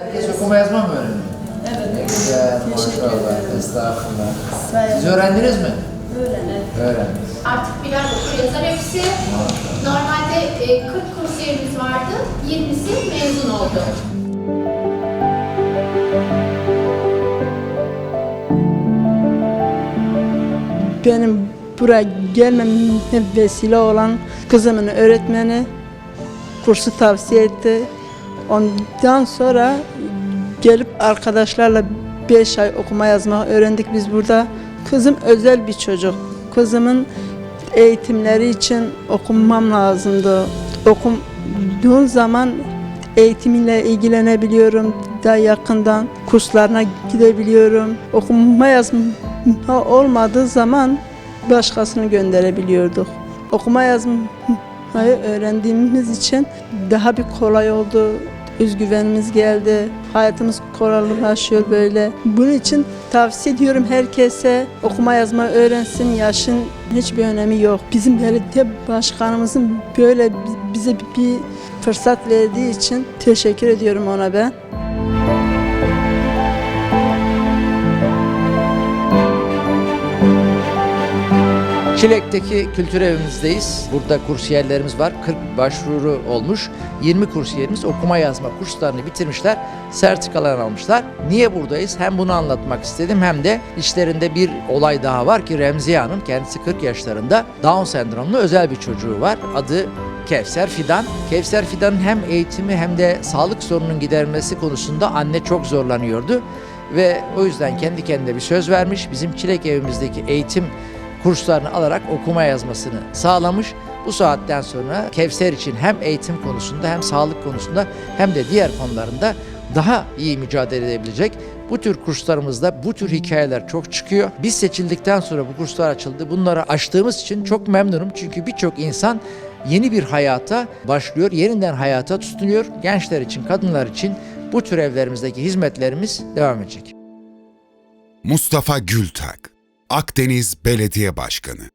Herkes okuma yazma mı öğreniyor? Evet. Güzel, maşallah, estağfurullah. Siz öğrendiniz mi? Öğrendim. Öğrendiniz. Artık birer okur yazar hepsi. Normalde e, 40 kurs yerimiz vardı, 20'si mezun oldu. Benim buraya gelmeme vesile olan kızımın öğretmeni kursu tavsiye etti. Ondan sonra gelip arkadaşlarla 5 ay okuma yazma öğrendik biz burada. Kızım özel bir çocuk. Kızımın eğitimleri için okumam lazımdı. Okuduğum zaman eğitimiyle ilgilenebiliyorum. Daha yakından kurslarına gidebiliyorum. Okuma yazma olmadığı zaman başkasını gönderebiliyorduk. Okuma yazmayı öğrendiğimiz için daha bir kolay oldu. Özgüvenimiz geldi. Hayatımız kolaylaşıyor böyle. Bunun için tavsiye ediyorum herkese okuma yazma öğrensin. Yaşın hiçbir önemi yok. Bizim belediye başkanımızın böyle bi- bize bir fırsat verdiği için teşekkür ediyorum ona ben. Çilek'teki kültür evimizdeyiz. Burada kursiyerlerimiz var. 40 başvuru olmuş. 20 kursiyerimiz okuma yazma kurslarını bitirmişler. Sertifikalarını almışlar. Niye buradayız? Hem bunu anlatmak istedim hem de içlerinde bir olay daha var ki Remziye Hanım kendisi 40 yaşlarında Down sendromlu özel bir çocuğu var. Adı Kevser Fidan. Kevser Fidan'ın hem eğitimi hem de sağlık sorununun giderilmesi konusunda anne çok zorlanıyordu. Ve o yüzden kendi kendine bir söz vermiş. Bizim Çilek evimizdeki eğitim kurslarını alarak okuma yazmasını sağlamış. Bu saatten sonra Kevser için hem eğitim konusunda hem sağlık konusunda hem de diğer konularında daha iyi mücadele edebilecek. Bu tür kurslarımızda bu tür hikayeler çok çıkıyor. Biz seçildikten sonra bu kurslar açıldı. Bunları açtığımız için çok memnunum. Çünkü birçok insan yeni bir hayata başlıyor, yeniden hayata tutunuyor. Gençler için, kadınlar için bu tür evlerimizdeki hizmetlerimiz devam edecek. Mustafa Gültak, Akdeniz Belediye Başkanı